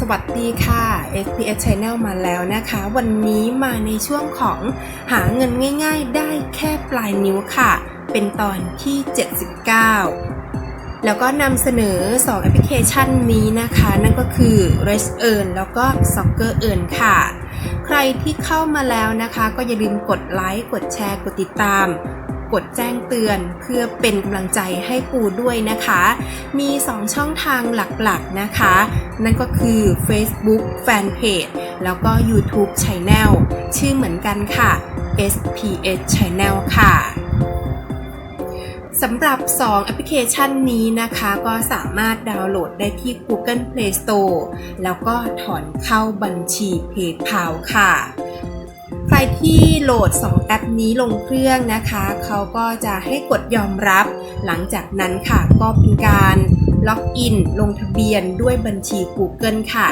สวัสดีค่ะ SPS Channel มาแล้วนะคะ วันนี้มาในช่วงของหาเงินง่าย ๆ ได้แค่ปลายนิ้วค่ะ เป็นตอนที่ 79 แล้วก็นำเสนอ 2 แอปพลิเคชันนี้นะคะ นั่นก็คือ r e s Earn แล้วก็ Soccer Earn ค่ะ ใครที่เข้ามาแล้วนะคะ ก็อย่าลืมกดไลค์ กดแชร์ กดติดตาม กดแจ้งเตือนเพื่อเป็นกำลังใจให้ปูด้วยนะคะ มี 2 ช่องทางหลักๆนะคะ นั่นก็คือ Facebook Fanpage แล้วก็ YouTube Channel ชื่อเหมือนกันค่ะ SPS Channel ค่ะสำหรับ 2 แอปพลิเคชันนี้นะคะ ก็สามารถดาวน์โหลดได้ที่ Google Play Store แล้วก็ถอนเข้าบัญชี PayPal ค่ะ ใครที่โหลด 2 แอปนี้ลงเครื่องนะคะ เขาก็จะให้กดยอมรับ หลังจากนั้นค่ะก็เป็นการล็อกอินลงทะเบียนด้วยบัญชี Google ค่ะ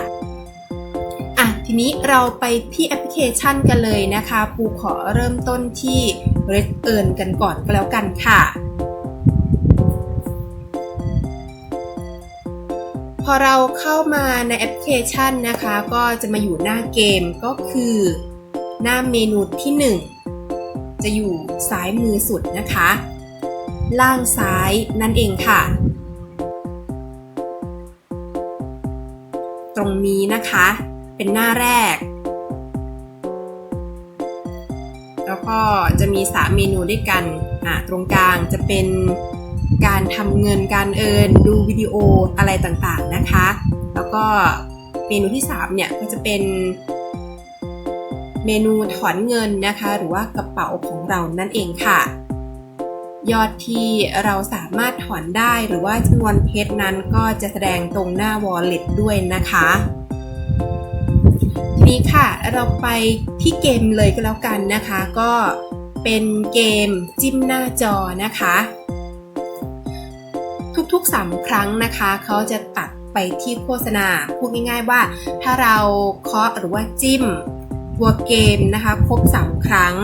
อะ ทีนี้เราไปที่แอปพลิเคชันกันเลยนะคะ ปูขอเริ่มต้นที่ Red Earn กันก่อนก็แล้วกันค่ะ พอเราเข้ามาในแอปพลิเคชันนะคะ ก็จะมาอยู่หน้าเกมก็คือ หน้าเมนูที่ 1 จะอยู่ซ้ายมือสุดนะคะ ล่างซ้ายนั่นเองค่ะ ตรงนี้นะคะ เป็นหน้าแรก แล้วก็จะมี3เมนูด้วยกันอ่าตรงกลางจะเป็นการทำเงินการเอินดูวิดีโออะไรต่างๆนะคะ แล้วก็เมนูที่ 3 เนี่ยก็จะเป็น เมนูถอนเงินนะคะ หรือว่ากระเป๋าของเรานั่นเองค่ะ ยอดที่เราสามารถถอนได้หรือว่าจำนวนเพชรนั้นก็จะแสดงตรงหน้า wallet ด้วยนะคะ ทีนี้ค่ะเราไปที่เกมเลยก็แล้วกันนะคะ ก็เป็นเกมจิ้มหน้าจอนะคะทุกๆ 3 ครั้งนะคะ เขาจะตัดไปที่โฆษณา พูดง่ายๆว่าถ้าเราเคาะหรือว่าจิ้ม ตัวเกมนะคะครบ3ครั้ง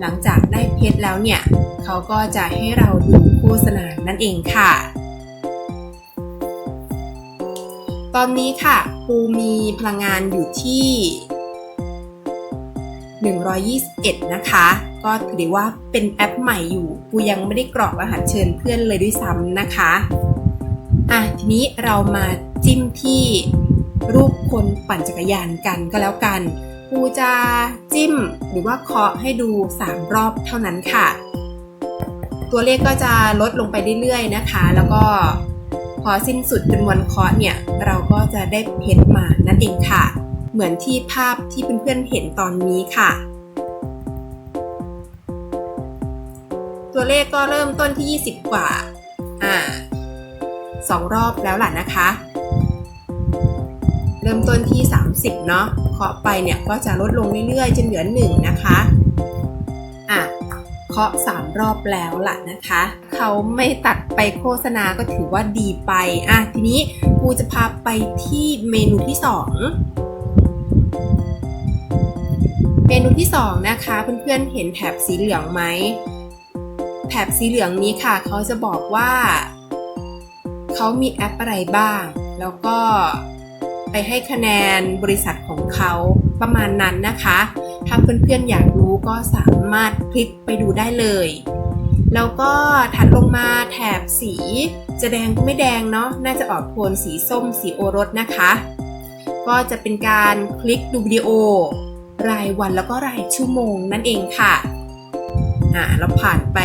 หลังจากได้เพชรแล้วเนี่ยเขาก็จะให้เราดูโฆษณานั่นเองค่ะ ตอนนี้ค่ะปูมีพลังงานอยู่ที่ 121 นะคะ ก็ถือว่าเป็นแอปใหม่อยู่ปูยังไม่ได้กรอกรหัสเชิญเพื่อนเลยด้วยซ้ำนะคะอะทีนี้เรามาจิ้มที่รูปคนปั่นจักรยานกันก็แล้วกัน ปูจะจิ้มหรือว่าเคาะให้ดู 3 รอบเท่านั้นค่ะ ตัวเลขก็จะลดลงไปเรื่อยๆนะคะ แล้วก็พอสิ้นสุดจำนวนเคาะเนี่ย เราก็จะได้เพชรมานั่นเองค่ะ เหมือนที่ภาพที่เพื่อนๆเห็นตอนนี้ค่ะ ตัวเลขก็เริ่มต้นที่ 20 กว่าอ่าสองรอบแล้วล่ะนะคะ เริ่มต้นที่ 30 เนาะเคาะไปเนี่ยก็จะลดลงเรื่อยๆ จนเหลือ 1 นะคะอะเคาะ 3 รอบแล้วล่ะนะคะ เขาไม่ตัดไปโฆษณาก็ถือว่าดีไปอะทีนี้กูจะพาไปที่เมนูที่ 2เมนูที่ 2 นะคะเพื่อนๆเห็นแถบสีเหลืองไหมแถบสีเหลืองนี้ค่ะ เขาจะบอกว่า เขามีแอปอะไรบ้าง แล้วก็ ไปให้คะแนนบริษัทของเขาประมาณนั้นนะคะ ถ้าเพื่อนๆอยากรู้ก็สามารถคลิกไปดูได้เลย แล้วก็ถัดลงมาแถบสี จะแดงก็ไม่แดงเนาะน่าจะออกโทนสีส้มสีโอรสนะคะ ก็จะเป็นการคลิกดูวิดีโอ รายวันแล้วก็รายชั่วโมงนั่นเองค่ะอ่าเราผ่านไป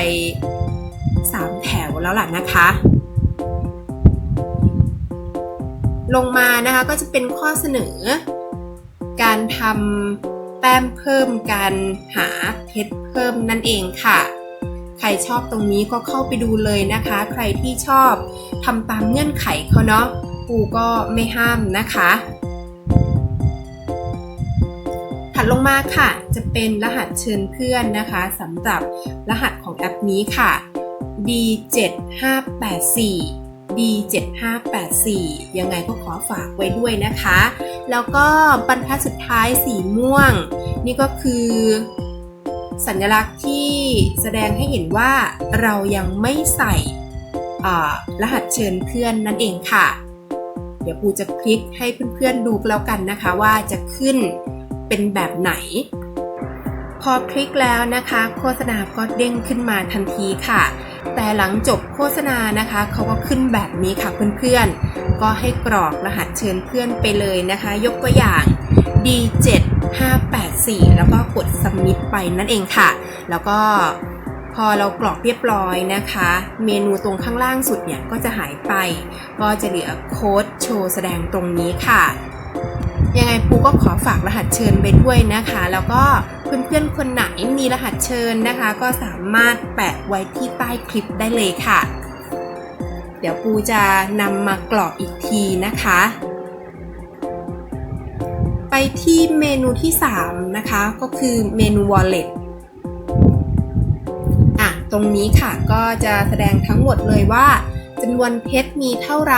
3 แถวแล้วล่ะนะคะ ลงมานะคะก็จะเป็นข้อเสนอ การทำแต้มเพิ่มการหาเพชรเพิ่มนั่นเองค่ะ ใครชอบตรงนี้ก็เข้าไปดูเลยนะคะ ใครที่ชอบทำตามเงื่อนไขเขาเนาะปูก็ไม่ห้ามนะคะ ถัดลงมาค่ะ จะเป็นรหัสเชิญเพื่อนนะคะสำหรับรหัสของแอปนี้ค่ะ D7584 D7584 ยังไงก็ขอฝากไว้ด้วยนะคะ แล้วก็บรรทัดสุดท้ายสีม่วง นี่ก็คือสัญลักษณ์ที่แสดงให้เห็นว่าเรายังไม่ใส่รหัสเชิญเพื่อนนั่นเองค่ะ เดี๋ยวดี๋ยวปูจะคลิกให้เพื่อนๆดูแล้วกันนะคะ ว่าจะขึ้นเป็นแบบไหน พอคลิกแล้วนะคะ โฆษณาก็เด้งขึ้นมาทันทีค่ะ แต่หลังจบโฆษณานะคะเขาก็ขึ้นแบบนี้ค่ะเพื่อนๆ ก็ให้กรอกรหัสเชิญเพื่อนไปเลยนะคะ ยกตัวอย่าง D7584 แล้วก็กด submit ไปนั่นเองค่ะ แล้วก็พอเรากรอกเรียบร้อยนะคะ เมนูตรงข้างล่างสุดเนี่ยก็จะหายไป ก็จะเหลือโค้ดโชว์แสดงตรงนี้ค่ะ ยังไงปูก็ขอฝากรหัสเชิญไปด้วยนะคะ แล้วก็เพื่อนๆคนไหนมีรหัสเชิญนะคะ ก็สามารถแปะไว้ที่ใต้คลิปได้เลยค่ะ เดี๋ยวปูจะนำมากรอกอีกทีนะคะ ไปที่เมนูที่ 3 นะคะ ก็คือเมนู wallet อะ ตรงนี้ค่ะก็จะแสดงทั้งหมดเลยว่า จำนวนเพชรมีเท่าไร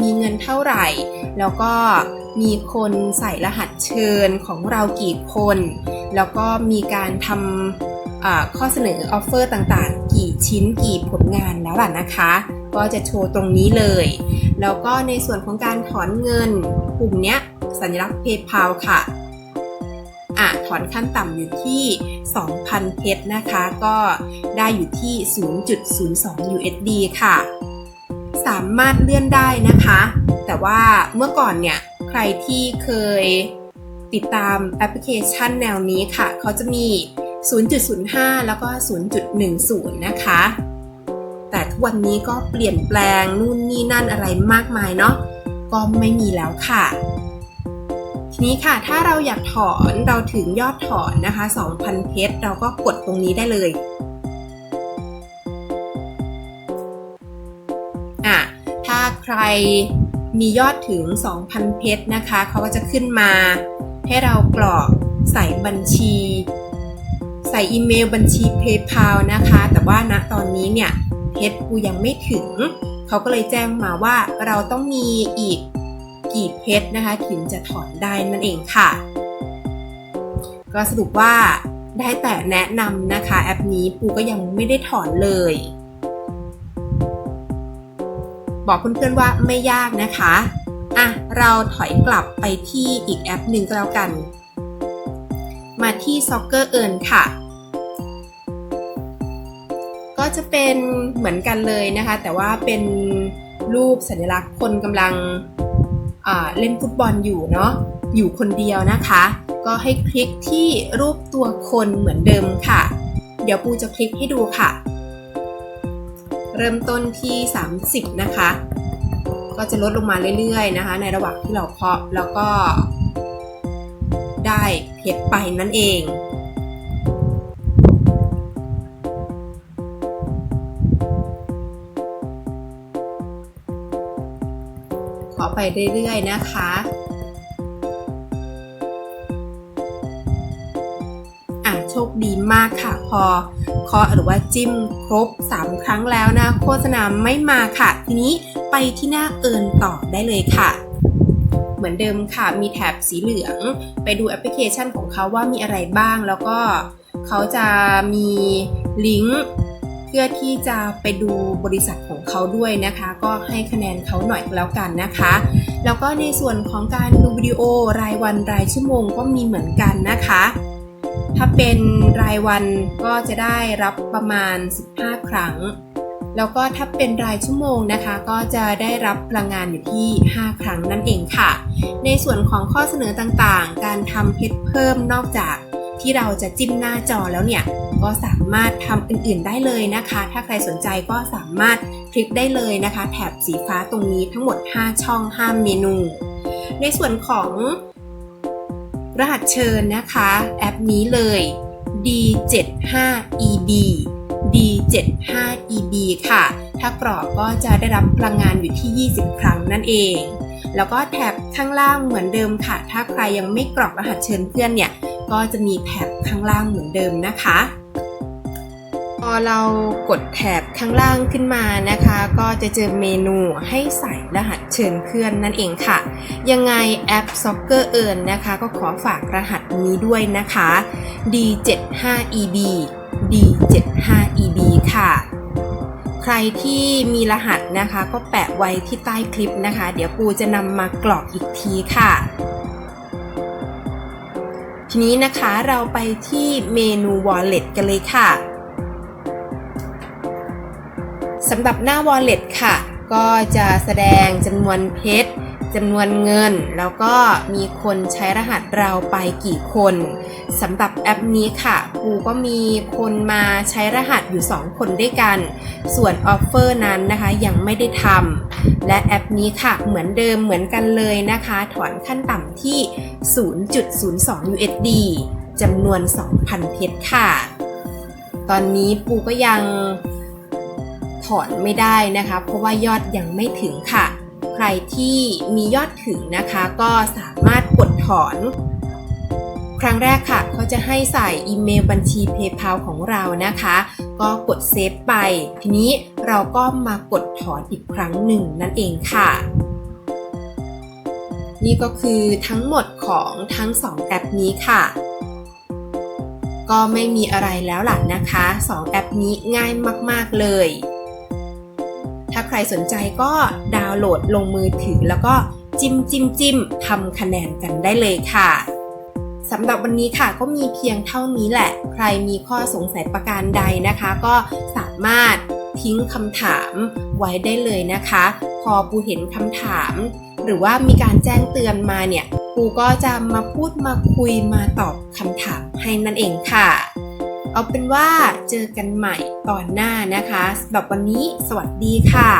มีเงินเท่าไหร่ แล้วก็มีคนใส่รหัสเชิญของเรากี่คน แล้วก็มีการทำข้อเสนอออฟเฟอร์ต่างๆ กี่ชิ้นกี่ผลงานแล้วล่ะนะคะ ก็จะโชว์ตรงนี้เลย แล้วก็ในส่วนของการถอนเงินปุ่มเนี้ยสัญลักษณ์ PayPal ค่ะอะถอนขั้นต่ำอยู่ที่ 2,000 เพชรนะคะ ก็ได้อยู่ที่ 0.02 USD ค่ะ สามารถเลื่อนได้นะคะ แต่ว่าเมื่อก่อนเนี่ยใครที่เคยติดตามแอปพลิเคชันแนวนี้ค่ะ เขาจะมี 0.05 แล้วก็ 0.10 นะคะ แต่ทุกวันนี้ก็เปลี่ยนแปลงนู่นนี่นั่นอะไรมากมายเนาะ ก็ไม่มีแล้วค่ะ ทีนี้ค่ะ ถ้าเราอยากถอนเราถึงยอดถอนนะคะ 2,000 เพชรเราก็กดตรงนี้ได้เลย ถ้าใครมียอดถึง 2,000 เพชรนะคะ เขาก็จะขึ้นมา ให้เรากรอกใส่บัญชี ใส่อีเมลบัญชี PayPal นะคะ แต่ว่าณตอนนี้เนี่ย เพชรกูยังไม่ถึง เขาก็เลยแจ้งมาว่าเราต้องมีอีกกี่เพชรนะคะถึงจะถอนได้นั่นเองค่ะ ก็สรุปว่าได้แต่แนะนำนะคะแอปนี้ปูก็ยังไม่ได้ถอนเลย บอกเพื่อนๆว่าไม่ยากนะคะ อะ เราถอยกลับไปที่อีกแอปหนึ่งก็แล้วกัน มาที่ Soccer Earn ค่ะ ก็จะเป็นเหมือนกันเลยนะคะ แต่ว่าเป็นรูปสัญลักษณ์คนกำลังเล่นฟุตบอลอยู่เนาะ อยู่คนเดียวนะคะ ก็ให้คลิกที่รูปตัวคนเหมือนเดิมค่ะ เดี๋ยวปูจะคลิกให้ดูค่ะ เริ่มต้นที่ 30 นะคะ ก็จะลดลงมาเรื่อยๆนะคะ ในระหว่างที่เราเคาะแล้วก็ ได้เพชรไปนั่นเองขอไปเรื่อยๆ นะคะ อะ โชคดีมากค่ะ พอ เคาะหรือว่าจิ้มครบ 3 ครั้งแล้วนะ โฆษณาไม่มาค่ะ ทีนี้ไปที่หน้าเอินต่อได้เลยค่ะเหมือนเดิมค่ะ มีแถบสีเหลือง ไปดูแอปพลิเคชันของเขาว่ามีอะไรบ้าง แล้วก็เขาจะมีลิงก์เพื่อที่จะไปดูบริษัทของเขาด้วยนะคะ ก็ให้คะแนนเขาหน่อยแล้วกันนะคะ แล้วก็ในส่วนของการดูวิดีโอรายวันรายชั่วโมงก็มีเหมือนกันนะคะ ถ้าเป็นรายวันก็จะได้รับประมาณ 15 ครั้ง แล้วก็ถ้าเป็นรายชั่วโมงนะคะ ก็จะได้รับพลังงานอยู่ที่ 5 ครั้งนั่นเองค่ะ ในส่วนของข้อเสนอต่างๆ การทำเพชรเพิ่มนอกจากที่เราจะจิ้มหน้าจอแล้วเนี่ย ก็สามารถทำอื่นๆได้เลยนะคะ ถ้าใครสนใจก็สามารถคลิกได้เลยนะคะ แถบสีฟ้าตรงนี้ทั้งหมด 5 ช่อง 5 เมนู ในส่วนของ รหัสเชิญนะคะ แอปนี้เลย D75EB D75EB ค่ะ ถ้ากรอกก็จะได้รับพลังงานอยู่ที่ 20 ครั้งนั่นเอง แล้วก็แท็บข้างล่างเหมือนเดิมค่ะ ถ้าใครยังไม่กรอกรหัสเชิญเพื่อนเนี่ย ก็จะมีแท็บข้างล่างเหมือนเดิมนะคะ เรากดแถบข้างล่างขึ้นมานะคะ ก็จะเจอเมนูให้ใส่รหัสเชิญเพื่อนนั่นเองค่ะ ยังไงแอป Soccer Earn นะคะ ก็ขอฝากรหัสนี้ด้วยนะคะ D75EB D75EB ค่ะ ใครที่มีรหัสนะคะก็แปะไว้ที่ใต้คลิปนะคะ เดี๋ยวปูจะนำมากรอกอีกทีค่ะทีนี้นะคะเราไปที่เมนู Wallet กันเลยค่ะ สำหรับหน้า Wallet ค่ะ ก็จะแสดงจำนวนเพชรจำนวนเงิน แล้วก็มีคนใช้รหัสเราไปกี่คนสำหรับแอปนี้ค่ะปูก็มีคนมาใช้รหัสอยู่ 2 คนด้วยกัน ส่วนออฟเฟอร์นั้นนะคะยังไม่ได้ทำและแอปนี้ค่ะเหมือนเดิมเหมือนกันเลยนะคะ ถอนขั้นต่ำที่ 0.02 USD จำนวน 2,000 เพชรค่ะ ตอนนี้ปูก็ยัง ถอนไม่ได้นะคะ เพราะว่ายอดยังไม่ถึงค่ะ ใครที่มียอดถึงนะคะ ก็สามารถกดถอน ครั้งแรกค่ะเขาจะให้ใส่อีเมลบัญชี PayPal ของเรานะคะ ก็กดเซฟไป ทีนี้เราก็มากดถอนอีกครั้งหนึ่งนั่นเองค่ะ นี่ก็คือทั้งหมดของทั้ง 2 แอปนี้ค่ะก็ไม่มีอะไรแล้วล่ะนะคะ 2 แอปนี้ง่ายมาก ๆ เลยาใครสนใจก็ดาวน์โหลดลงมือถือ แล้วก็จิ้มจิ้มจิ้มทำคะแนนกันได้เลยค่ะสำหรับวันนี้ค่ะก็มีเพียงเท่านี้แหละ ใครมีข้อสงสัยประการใดนะคะ ก็สามารถทิ้งคำถามไว้ได้เลยนะคะ พอปูเห็นคำถาม หรือว่ามีการแจ้งเตือนมาเนี่ยปูก็จะมาพูดมาคุยมาตอบคำถามให้นั่นเองค่ะ เอาเป็นว่าเจอกันใหม่ตอนหน้านะคะสำหรับวันนี้สวัสดีค่ะ